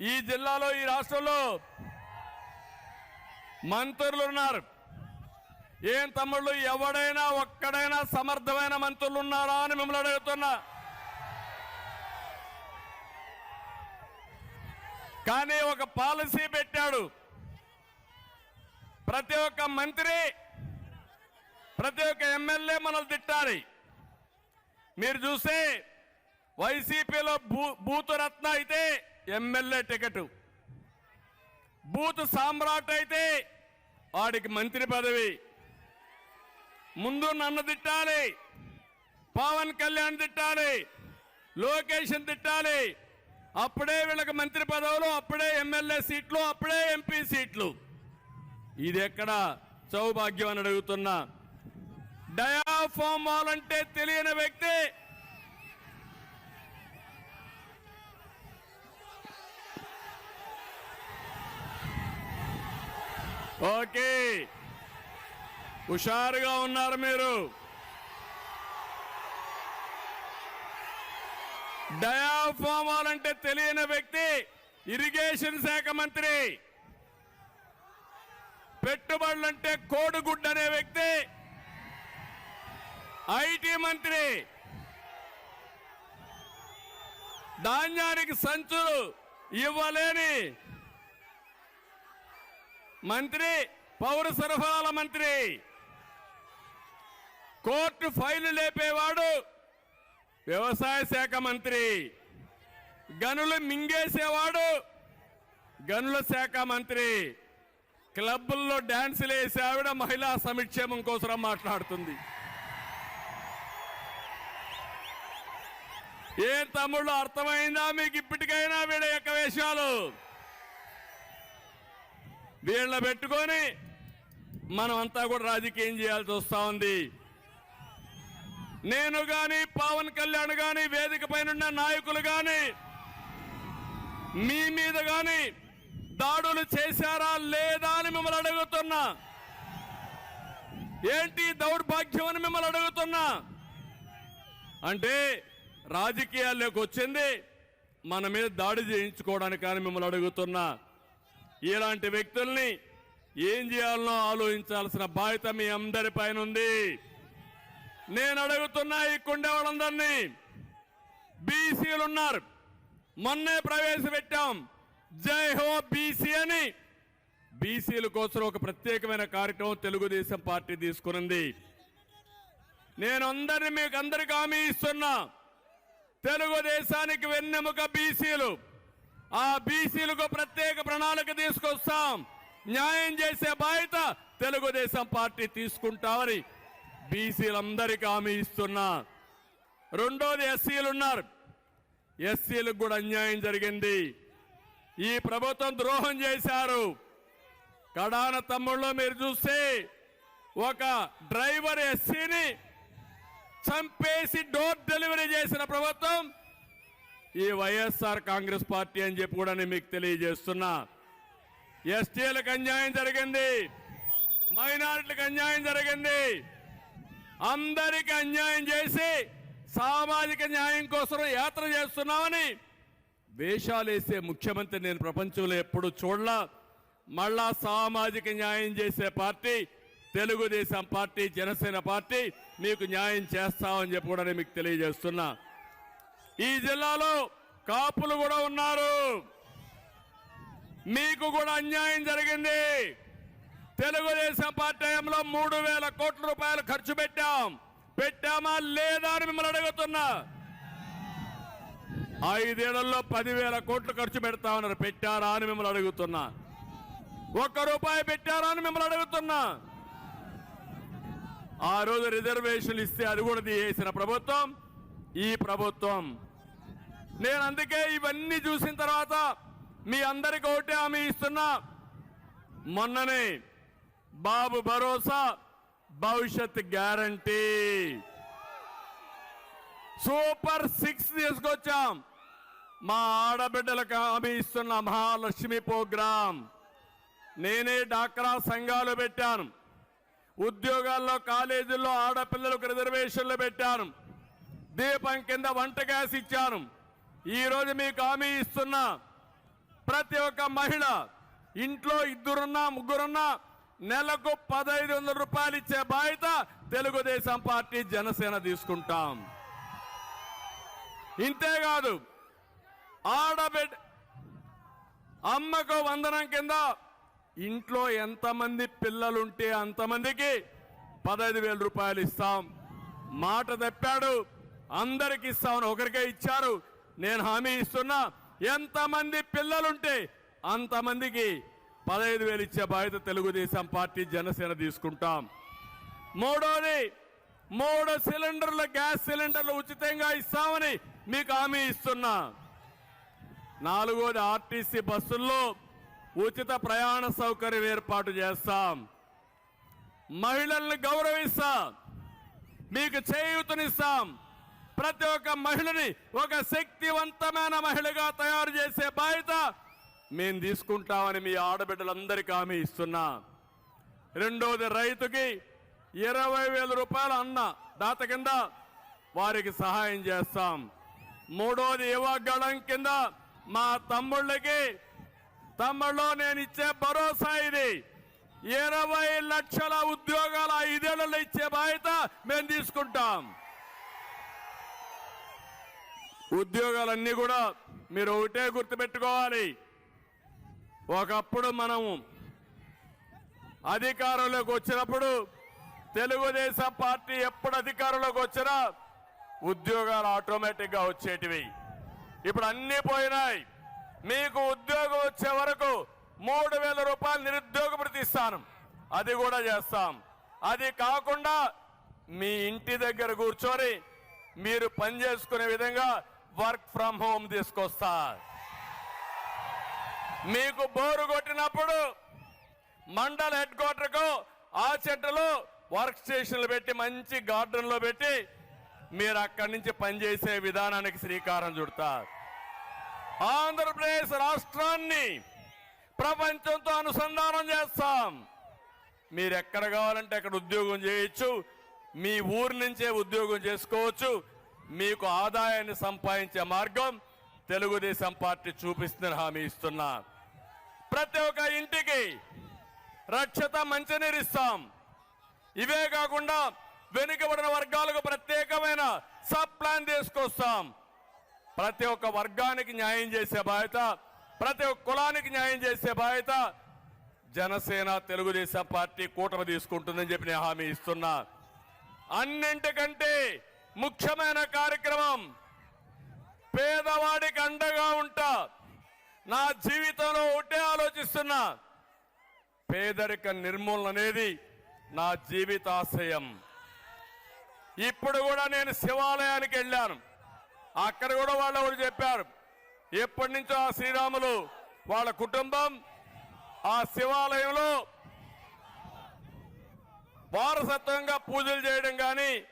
ఈ జిల్లాలో ఈ రాష్ట్రంలో మంత్రులు ఉన్నారు. ఏం తమ్ముళ్ళు ఎవడైనా ఒక్కడైనా సమర్థమైన మంత్రులు ఉన్నారా అని మిమ్మల్ని అడుగుతున్నా. కానీ ఒక పాలసీ పెట్టాడు. ప్రతి ఒక్క మంత్రి ప్రతి ఒక్క ఎమ్మెల్యే మనల్ని తిట్టాలి. మీరు చూస్తే వైసీపీలో భూ భూతురత్న అయితే ఎమ్మెల్యే టికెట్. బూత్ సామ్రాట్ అయితే వాడికి మంత్రి పదవి. ముందు నన్ను తిట్టాలి. పవన్ కళ్యాణ్ తిట్టాలి. లోకేషన్ తిట్టాలి. అప్పుడే వీళ్ళకి మంత్రి పదవులు అప్పుడే ఎమ్మెల్యే సీట్లు అప్పుడే ఎంపీ సీట్లు. ఇది ఎక్కడ సౌభాగ్యం అని అడుగుతున్నా. డయాఫామ్ వాలంటే తెలియని వ్యక్తి ఓకే. హుషారుగా ఉన్నారు మీరు. డయాఫామ్ అంటే తెలియని వ్యక్తి ఇరిగేషన్ శాఖ మంత్రి. పెట్టుబడులంటే కోడిగుడ్డ అనే వ్యక్తి. ఐటీ మంత్రి. ధాన్యానికి సంచులు ఇవ్వలేని మంత్రి పౌర సరఫరాల మంత్రి. కోర్టు ఫైలు లేపేవాడు వ్యవసాయ శాఖ మంత్రి. గనులు మింగేసేవాడు గనుల శాఖ మంత్రి. క్లబ్బుల్లో డాన్సులు వేసే ఆవిడ మహిళా సంక్షేమం కోసం మాట్లాడుతుంది. ఏం తమ్ముళ్ళు అర్థమైందా మీకు ఇప్పటికైనా వీడ యొక్క వేషాలు? వీళ్ళ పెట్టుకొని మనం అంతా కూడా రాజకీయం చేయాల్సి వస్తా ఉంది. నేను కానీ పవన్ కళ్యాణ్ కానీ వేదిక పైన నాయకులు కానీ మీ మీద కానీ దాడులు చేశారా లేదా అని మిమ్మల్ని అడుగుతున్నా. ఏంటి దౌర్భాగ్యం అని మిమ్మల్ని అడుగుతున్నా. అంటే రాజకీయాల్లోకి వచ్చింది మన మీద దాడి చేయించుకోవడానికి కానీ మిమ్మల్ని అడుగుతున్నా. ఇలాంటి వ్యక్తుల్ని ఏం చేయాలనో ఆలోచించాల్సిన బాధ్యత మీ అందరి పైన ఉంది. నేను అడుగుతున్నా ఇక్కడే వాళ్ళందరినీ. బీసీలు ఉన్నారు. మొన్నే ప్రవేశపెట్టాం. జై హో బీసీ అని. బీసీల కోసం ఒక ప్రత్యేకమైన కార్యక్రమం తెలుగుదేశం పార్టీ తీసుకునింది. నేను అందరిని మీకు అందరికి హామీ ఇస్తున్నా. తెలుగుదేశానికి వెన్నెముక బీసీలు. ఆ బీసీలకు ప్రత్యేక ప్రణాళిక తీసుకొస్తాం. న్యాయం చేసే బాధ్యత తెలుగుదేశం పార్టీ తీసుకుంటామని బీసీలందరికీ హామీ ఇస్తున్నా. రెండోది ఎస్సీలు ఉన్నారు. ఎస్సీలకు కూడా అన్యాయం జరిగింది. ఈ ప్రభుత్వం ద్రోహం చేశారు. కడాన తమ్ముళ్ళు మీరు చూస్తే ఒక డ్రైవర్ ఎస్సీని చంపేసి డోర్ డెలివరీ చేసిన ప్రభుత్వం ఈ వైఎస్ఆర్ కాంగ్రెస్ పార్టీ అని చెప్పి కూడా నేను మీకు తెలియజేస్తున్నా. ఎస్టీలకు అన్యాయం జరిగింది. మైనారిటీలకు అన్యాయం జరిగింది. అందరికి అన్యాయం చేసి సామాజిక న్యాయం కోసం యాత్ర చేస్తున్నామని వేషాలేసే ముఖ్యమంత్రి నేను ప్రపంచంలో ఎప్పుడు చూడలా. మళ్ళా సామాజిక న్యాయం చేసే party Telugu Desam party Janasena party మీకు న్యాయం చేస్తామని చెప్పి కూడా నేను మీకు తెలియజేస్తున్నా. ఈ జిల్లాలో కాపులు కూడా ఉన్నారు. మీకు కూడా అన్యాయం జరిగింది. తెలుగుదేశం పార్టీ టైంలో మూడు వేల కోట్ల రూపాయలు ఖర్చు పెట్టాం. పెట్టామా లేదా అని మిమ్మల్ని అడుగుతున్నా. ఐదేళ్ళలో పదివేల కోట్లు ఖర్చు పెడతామన్నారు పెట్టారా అని మిమ్మల్ని అడుగుతున్నా. ఒక్క రూపాయి పెట్టారా అని మిమ్మల్ని అడుగుతున్నా. ఆ రోజు రిజర్వేషన్లు ఇస్తే అది కూడా తీసేసిన ప్రభుత్వం ఈ ప్రభుత్వం నేను అందుకే ఇవన్నీ చూసిన తర్వాత మీ అందరికి ఒకటే హామీ ఇస్తున్నా. మొన్ననే బాబు భరోసా భవిష్యత్ గ్యారంటీ. సూపర్ సిక్స్ తీసుకొచ్చాం. మా ఆడబిడ్డలకు హామీ ఇస్తున్న మహాలక్ష్మి ప్రోగ్రాం. నేనే డాక్రా సంఘాలు పెట్టాను. ఉద్యోగాల్లో కాలేజీల్లో ఆడపిల్లలకు రిజర్వేషన్లు పెట్టాను. దీపం కింద వంట గ్యాస్ ఇచ్చాను. ఈ రోజు మీకు హామీ ఇస్తున్నా ప్రతి ఒక్క మహిళ ఇంట్లో ఇద్దరున్నా ముగ్గురున్నా నెలకు పదహైదు వందల రూపాయలు ఇచ్చే బాధ్యత తెలుగుదేశం పార్టీ జనసేన తీసుకుంటాం. ఇంతేకాదు ఆడబిడ్డ అమ్మకు వందనం కింద ఇంట్లో ఎంతమంది పిల్లలుంటే అంతమందికి పదహైదు వేల రూపాయలు ఇస్తాం. మాట తెప్పాడు అందరికి ఇస్తామని ఒకరికే ఇచ్చారు. నేను హామీ ఇస్తున్నా ఎంతమంది పిల్లలుంటే అంతమందికి పదహైదు వేలు ఇచ్చే బాధ్యత తెలుగుదేశం పార్టీ జనసేన తీసుకుంటాం. మూడోది మూడు సిలిండర్ల గ్యాస్ సిలిండర్లు ఉచితంగా ఇస్తామని మీకు హామీ ఇస్తున్నా. నాలుగోది ఆర్టీసీ బస్సుల్లో ఉచిత ప్రయాణ సౌకర్యం ఏర్పాటు చేస్తాం. మహిళల్ని గౌరవిస్తాం. మీకు చేయూతనిస్తాం. ప్రతి ఒక్క మహిళని ఒక శక్తివంతమైన మహిళగా తయారు చేసే బాధ్యత మేము తీసుకుంటామని మీ ఆడబిడ్డలందరికీ హామీ ఇస్తున్నా. రెండోది రైతుకి ఇరవై వేల రూపాయల అన్న దాత కింద వారికి సహాయం చేస్తాం. మూడోది యువగళం కింద మా తమ్ముళ్ళకి తమ్ముళ్ళు నేను ఇచ్చే భరోసా ఇది. ఇరవై లక్షల ఉద్యోగాల ఐదేళ్ళలో ఇచ్చే బాధ్యత మేము తీసుకుంటాం. ఉద్యోగాలన్నీ కూడా మీరు ఒకటే గుర్తుపెట్టుకోవాలి. ఒకప్పుడు మనము అధికారంలోకి వచ్చినప్పుడు తెలుగుదేశం పార్టీ ఎప్పుడు అధికారంలోకి వచ్చినా ఉద్యోగాలు ఆటోమేటిక్గా వచ్చేటివి. ఇప్పుడు అన్నీ పోయినాయి. మీకు ఉద్యోగం వచ్చే వరకు మూడు వేల రూపాయలు నిరుద్యోగ భృతి ఇస్తాను. అది కూడా చేస్తాం. అది కాకుండా మీ ఇంటి దగ్గర కూర్చొని మీరు పని చేసుకునే విధంగా వర్క్ ఫ్రమ్ హోమ్ తీసుకొస్తా. మీకు బోరు కొట్టినప్పుడు మండల హెడ్ క్వార్టర్కు ఆ చెట్టులో వర్క్ స్టేషన్లు పెట్టి మంచి గార్డెన్లో పెట్టి మీరు అక్కడి నుంచి పనిచేసే విధానానికి శ్రీకారం చుడతారు ఆంధ్రప్రదేశ్ రాష్ట్రాన్ని ప్రపంచంతో అనుసంధానం చేస్తాం. మీరు ఎక్కడ కావాలంటే అక్కడ ఉద్యోగం చేయొచ్చు. మీ ఊరి నుంచే ఉద్యోగం చేసుకోవచ్చు. మీకు ఆదాయాన్ని సంపాదించే మార్గం తెలుగుదేశం పార్టీ చూపిస్తుందని హామీ ఇస్తున్నా. ప్రతి ఒక్క ఇంటికి రక్షత మంచినీరు ఇస్తాం. ఇవే కాకుండా వెనుకబడిన వర్గాలకు ప్రత్యేకమైన సబ్ ప్లాన్ తీసుకొస్తాం. ప్రతి ఒక్క వర్గానికి న్యాయం చేసే బాధ్యత ప్రతి ఒక్క కులానికి న్యాయం చేసే బాధ్యత జనసేన తెలుగుదేశం పార్టీ కూటమి తీసుకుంటుందని చెప్పి నేను హామీ ఇస్తున్నా. అన్నింటికంటే ముఖ్యమైన కార్యక్రమం. పేదవాడికి అండగా ఉంటా. నా జీవితంలో ఒకటే ఆలోచిస్తున్నా. పేదరిక నిర్మూలన అనేది నా జీవితాశయం. ఇప్పుడు కూడా నేను శివాలయానికి వెళ్ళాను. అక్కడ కూడా వాళ్ళు ఎవరు చెప్పారు? ఎప్పటి నుంచో ఆ శ్రీరాములు వాళ్ళ కుటుంబం ఆ శివాలయంలో వారసత్వంగా పూజలు చేయడం కానీ